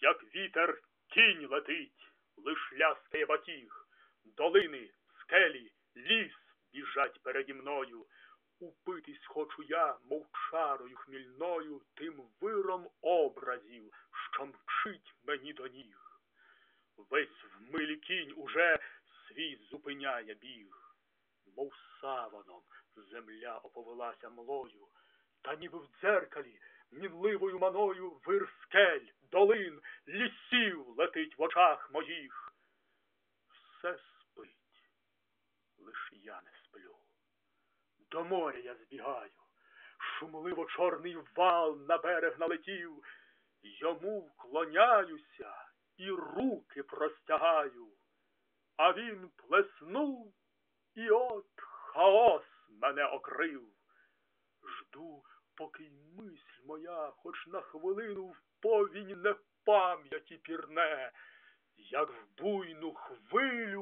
як вітер тінь летить, лиш ляскає батіг, долини, скелі, ліс біжать переді мною. Упитись хочу я, мов чарою хмільною, тим виром образів, що мчить мені до ніг. Весь в милі кінь уже свій зупиняє біг, мов саваном земля оповилася млою, та ніби в дзеркалі мінливою маною вир скель, долин, лісів в очах моїх. Все спить, лиш я не сплю. До моря я збігаю, шумливо чорний вал на берег налетів, йому вклоняюся і руки простягаю, а він плеснув, і от хаос мене окрив. Жду, поки й мисль моя хоч на хвилину в повінь не пам'яті пірне, як в буйну хвилю.